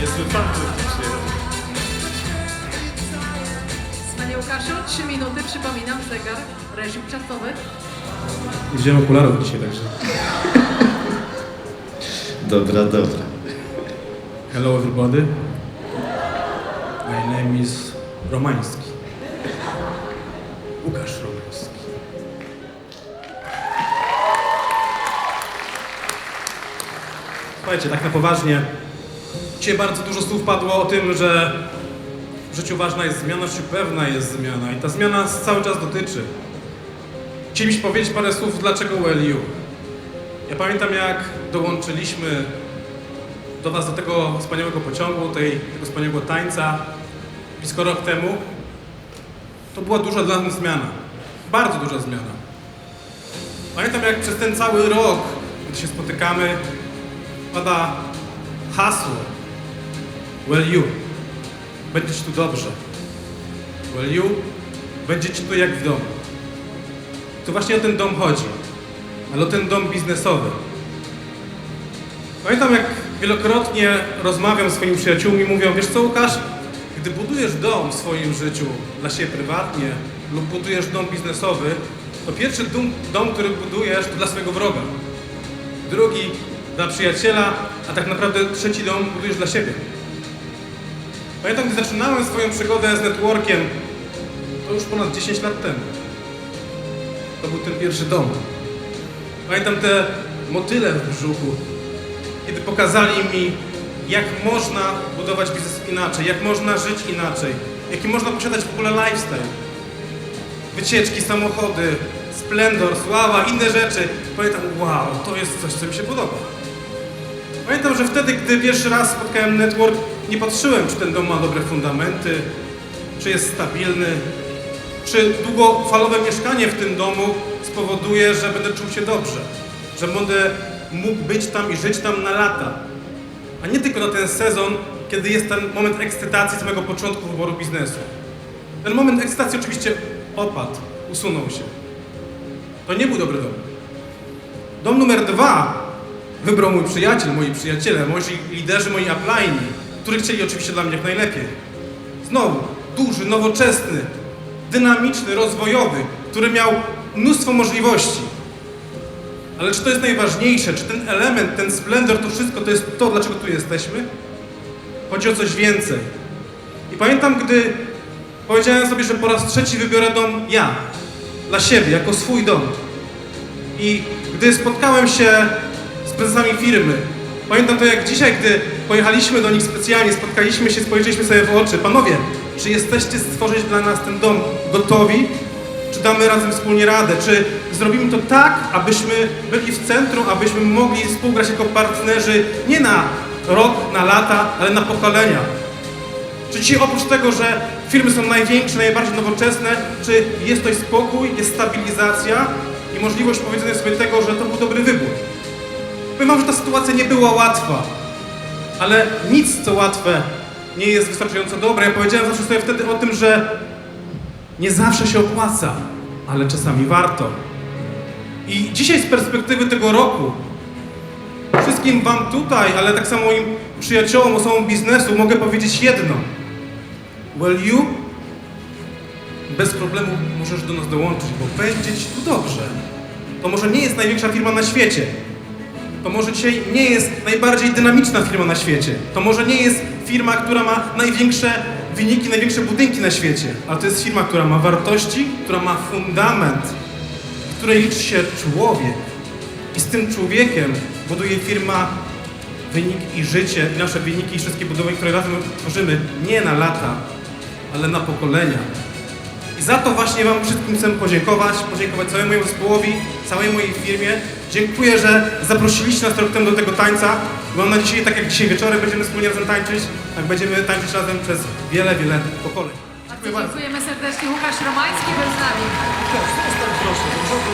Niezły fan faktycznie. Panie Łukaszu, 3 minuty, przypominam, zegar, reżim czasowy. Nie wziąłem okularów dzisiaj także. Dobra, dobra. Hello everybody. My name is Romański. Łukasz Romański. Słuchajcie, tak na poważnie, Dzisiaj bardzo dużo słów padło o tym, że w życiu ważna jest zmiana, czy pewna jest zmiana. I ta zmiana cały czas dotyczy. Chcieliśmy powiedzieć parę słów, dlaczego WLU. Ja pamiętam, jak dołączyliśmy do Was do tego wspaniałego pociągu, tej, tego wspaniałego tańca blisko rok temu. To była duża dla nas zmiana. Bardzo duża zmiana. Pamiętam, jak przez ten cały rok, gdy się spotykamy, pada hasło Well you, będzie Ci tu dobrze. Well you, będzie Ci tu jak w domu. To właśnie o ten dom chodzi, ale o ten dom biznesowy. Pamiętam, jak wielokrotnie rozmawiam z swoimi przyjaciółmi, mówią, wiesz co Łukasz, gdy budujesz dom w swoim życiu dla siebie prywatnie lub budujesz dom biznesowy, to pierwszy dom, dom który budujesz, to dla swojego wroga. Drugi dla przyjaciela, a tak naprawdę trzeci dom budujesz dla siebie. Pamiętam, gdy zaczynałem swoją przygodę z networkiem, to już ponad 10 lat temu. To był ten pierwszy dom. Pamiętam te motyle w brzuchu, kiedy pokazali mi, jak można budować biznes inaczej, jak można żyć inaczej, jaki można posiadać w ogóle lifestyle. Wycieczki, samochody, splendor, sława, inne rzeczy. Pamiętam, wow, to jest coś, co mi się podoba. Pamiętam, że wtedy, gdy pierwszy raz spotkałem network, nie patrzyłem, czy ten dom ma dobre fundamenty, czy jest stabilny, czy długofalowe mieszkanie w tym domu spowoduje, że będę czuł się dobrze, że będę mógł być tam i żyć tam na lata, a nie tylko na ten sezon, kiedy jest ten moment ekscytacji samego początku wyboru biznesu. Ten moment ekscytacji oczywiście opadł, usunął się. To nie był dobry dom. Dom numer dwa wybrał mój przyjaciel, moi przyjaciele, moi liderzy, moi upline, którzy chcieli oczywiście dla mnie jak najlepiej. Znowu, duży, nowoczesny, dynamiczny, rozwojowy, który miał mnóstwo możliwości. Ale czy to jest najważniejsze? Czy ten element, ten splendor, to wszystko to jest to, dlaczego tu jesteśmy? Chodzi o coś więcej. I pamiętam, gdy powiedziałem sobie, że po raz trzeci wybiorę dom ja, dla siebie, jako swój dom. I gdy spotkałem się z prezesami firmy, pamiętam to jak dzisiaj, gdy pojechaliśmy do nich specjalnie, spotkaliśmy się, spojrzeliśmy sobie w oczy. Panowie, czy jesteście stworzyć dla nas ten dom gotowi? Czy damy razem wspólnie radę? Czy zrobimy to tak, abyśmy byli w centrum, abyśmy mogli współgrać jako partnerzy nie na rok, na lata, ale na pokolenia? Czy dzisiaj oprócz tego, że firmy są największe, najbardziej nowoczesne, czy jest to spokój, jest stabilizacja i możliwość powiedzenia sobie tego, że to był dobry wybór? Powiem wam, że ta sytuacja nie była łatwa, ale nic co łatwe nie jest wystarczająco dobre. Ja powiedziałem zawsze sobie wtedy o tym, że nie zawsze się opłaca, ale czasami warto. I dzisiaj z perspektywy tego roku, wszystkim wam tutaj, ale tak samo moim przyjaciołom, osobom biznesu mogę powiedzieć jedno. Well you bez problemu możesz do nas dołączyć, bo będzie ci tu dobrze. To może nie jest największa firma na świecie. To może dzisiaj nie jest najbardziej dynamiczna firma na świecie. To może nie jest firma, która ma największe wyniki, największe budynki na świecie. Ale to jest firma, która ma wartości, która ma fundament, w której liczy się człowiek. I z tym człowiekiem buduje firma wynik i życie, i nasze wyniki i wszystkie budowy, które razem tworzymy, nie na lata, ale na pokolenia. Za to właśnie Wam wszystkim chcę podziękować, podziękować całemu mojemu zespołowi, całej mojej firmie. Dziękuję, że zaprosiliście nas rok temu do tego tańca. Mam nadzieję, tak jak dzisiaj wieczorem będziemy wspólnie razem tańczyć, tak będziemy tańczyć razem przez wiele, wiele pokoleń. Dziękuję Bardzo bardzo. dziękujemy serdecznie. Łukasz Romański był z nami. Proszę, do przodu.